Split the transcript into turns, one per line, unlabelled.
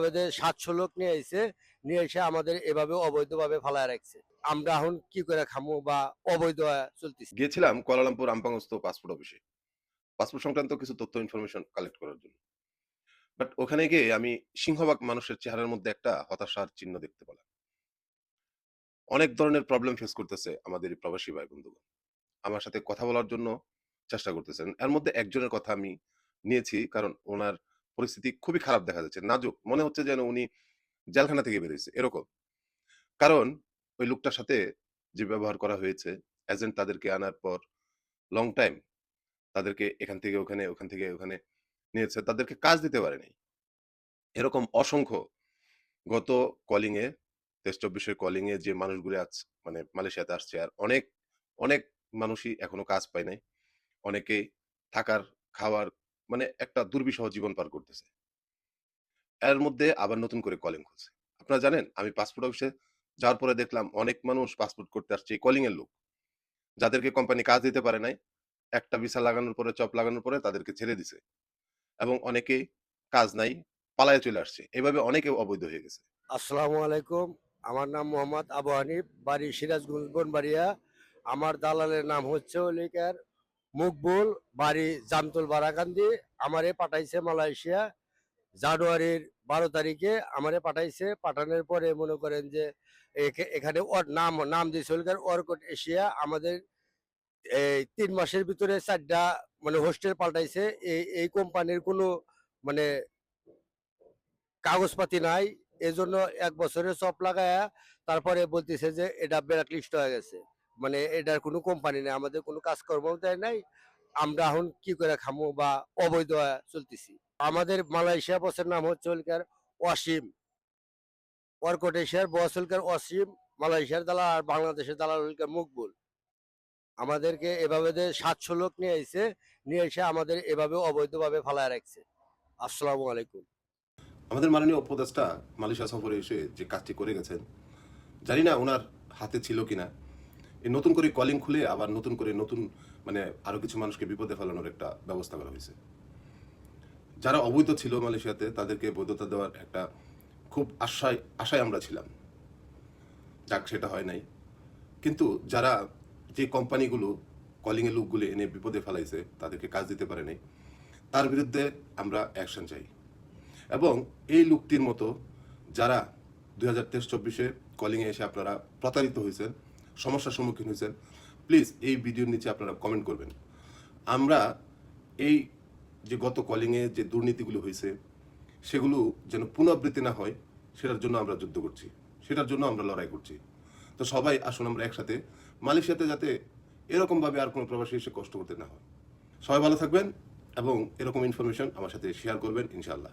আমাদের সাতশো লোক নিয়ে এসে নিয়ে এসে আমাদের এভাবে অবৈধভাবে ফালায় রাখছে। আমরা এখন কি করে খামো বা অবৈধ চলতেছি?
গিয়েছিলাম কুয়ালালামপুর আমপাংস্থ পাসপোর্ট অফিসে। পাসপোর্ট সংক্রান্ত কিছু তথ্য ইনফরমেশন কালেক্ট করার জন্য। বাট ওখানে গিয়ে আমি সিংহভাগ মানুষের চেহারার মধ্যে একটা হতাশার চিহ্ন দেখতে পেলাম। অনেক ধরনের প্রবলেম ফেস করতেছে আমাদের প্রবাসী ভাই বন্ধুগণ। আমার সাথে কথা বলার জন্য চেষ্টা করতেছেন। এর মধ্যে একজনের কথা আমি নিয়েছি, কারণ ওনার পরিস্থিতি খুবই খারাপ দেখা যাচ্ছে, নাজুক। মনে হচ্ছে যেন উনি জেলখানা থেকে বেরিয়েছে এরকম। কারণ ওই লোকটার সাথে যে ব্যবহার করা হয়েছে এজেন্ট তাদেরকে আনার পর লং টাইম তাদেরকে এখান থেকে ওখানে, ওখান থেকে ওখানে নিয়েছে, তাদেরকে কাজ দিতে পারেনি। এরকম অসংখ্য গত কলিং এ, তেইশ চব্বিশের কলিং এ যে মানুষগুলো আজ মানে মালয়েশিয়াতে আসছে, আর অনেক অনেক মানুষই এখনও কাজ পায় নাই। অনেকে থাকার, খাওয়ার মানে একটা দুর্বিষহ জীবন পার করতেছে। এর মধ্যে আবার নতুন করে কলিং খুলছে। আপনারা জানেন, আমি পাসপোর্ট অফিসে যাওয়ার পরে দেখলাম অনেক মানুষ পাসপোর্ট করতে আসছে, এই কলিং এর লোক। যাদেরকে কোম্পানি কাজ দিতে পারে নাই, একটা ভিসা লাগানোর পরে চপ লাগানোর পরে তাদেরকে ছেড়ে দিছে। এবং অনেকেই কাজ নাই, পালায় চলে আসছে। এভাবে অনেকে অবৈধ হয়ে গেছে।
আসসালামু আলাইকুম। আমার নাম মোহাম্মদ আবু হানিফ, বাড়ি সিরাজগঞ্জ বনবাড়িয়া। আমার দালালের নাম হচ্ছে ওলিকার মুকবুল বাড়ি জামতুল বারাকান্দি, আমারে পাঠাইছে মালয়েশিয়া। জানুয়ারির বারো তারিখে আমারে পাঠাইছে। পাঠানোর পরে মনে করেন যে এখে- এখানে ওর নাম নাম দিয়েছে ওলিকার অর্কট এশিয়া। আমাদের এই তিন মাসের ভিতরে চারটা মানে হোস্টেল পাল্টাইছে। এই এই কোম্পানির কোনো মানে কাগজপাতি নাই। এজন্য এক বছরের চপ লাগায়া তারপরে বলতেছে যে এটা ব্ল্যাকলিস্ট হয়ে গেছে। মানে এটার কোনো কোম্পানি নেই, আমাদের কোনো কাজকর্ম দেয় নাই, আমরা এখন কি করে খামো বা অবৈধ চলতেছি। আমাদের মালয়েশিয়া বসের নাম হচ্ছে হলকার ওয়াসিম ওয়ার্কট এশিয়ার বস হলকার ওয়াসিম মালয়েশিয়ার দালাল আর বাংলাদেশের দালাল হলকার মকবুল। আমাদেরকে এভাবে সাতশো লোক নিয়ে এসে নিয়ে এসে আমাদের এভাবে অবৈধভাবে ফালায় রাখছে। আসসালামু আলাইকুম।
আমাদের মাননীয় উপদেষ্টা মালয়েশিয়া সফরে এসে যে কাজটি করে গেছেন, জানি না ওনার হাতে ছিল কিনা। এই নতুন করে কলিং খুলে আবার নতুন করে নতুন মানে আরও কিছু মানুষকে বিপদে ফেলানোর একটা ব্যবস্থা করা হয়েছে। যারা অবৈধ ছিল মালয়েশিয়াতে, তাদেরকে বৈধতা দেওয়ার একটা খুব আশায় আশায় আমরা ছিলাম। যাক, সেটা হয় নাই। কিন্তু যারা যে কোম্পানিগুলো কলিং এর লোকগুলো এনে বিপদে ফেলাইছে, তাদেরকে কাজ দিতে পারে নাই, তার বিরুদ্ধে আমরা অ্যাকশন চাই। এবং এই লোকটির মতো যারা দুই হাজার তেইশ চব্বিশে কলিংয়ে এসে আপনারা প্রতারিত হয়েছেন সমস্যার সম্মুখীন হয়েছেন প্লিজ এই ভিডিওর নিচে আপনারা কমেন্ট করবেন। আমরা এই যে গত কলিংয়ে যে দুর্নীতিগুলো হয়েছে, সেগুলো যেন পুনরাবৃত্তি না হয়, সেটার জন্য আমরা যুদ্ধ করছি, সেটার জন্য আমরা লড়াই করছি। তো সবাই আসুন আমরা একসাথে, মালয়েশিয়াতে যাতে এরকমভাবে আর কোনো প্রবাসী এসে কষ্ট করতে না হয়। সবাই ভালো থাকবেন এবং এরকম ইনফরমেশন আমার সাথে শেয়ার করবেন, ইনশাআল্লাহ।